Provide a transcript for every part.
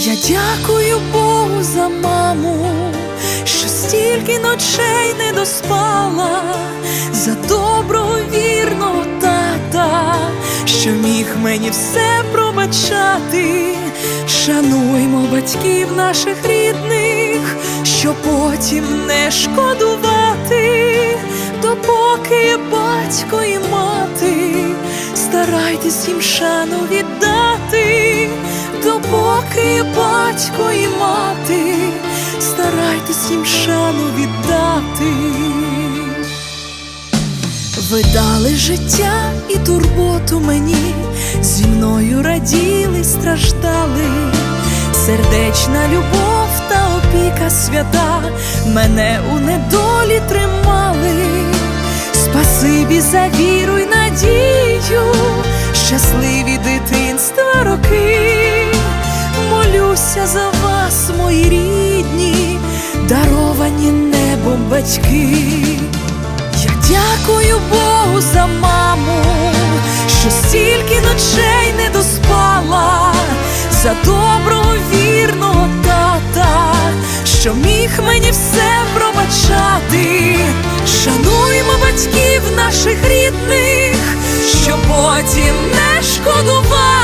Я дякую Богу за маму, що стільки ночей не доспала, за доброго вірного тата, що міг мені все пробачати. Шануймо батьків наших рідних, що потім не шкодувати, допоки батько і мати, старайтесь їм шану віддати, допоки є батько і мати, старайтесь їм шану віддати. Ви дали життя і турботу мені, зі мною раділи, страждали, сердечна любов та опіка свята мене у недолі тримали. Спасибі за віру й надію, щасливі дитинства Молюся за вас, мої рідні, даровані небом батьки. Я дякую Богу за маму, що стільки ночей не доспала, за доброго вірного тата, що міг мені все пробачати. Шануймо батьків наших рідних, що потім не шкодувати,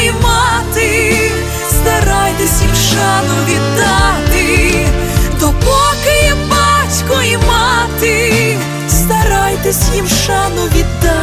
і мати, старайтесь їм шану віддати, допоки батько і мати, старайтесь їм шану віддати.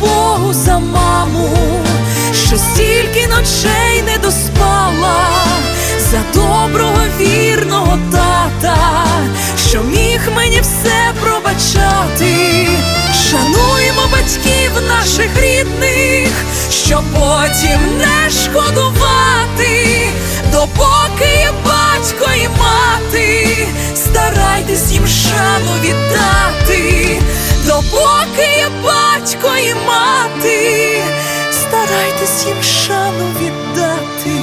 Богу за маму, що стільки ночей не доспала, за доброго вірного тата, що міг мені все пробачати. Шануємо батьків наших рідних, що потім не шкодувати, допоки є батько і мати, старайтесь їм шану віддати, Допоки є батько і мати, старайтесь їм шану віддати.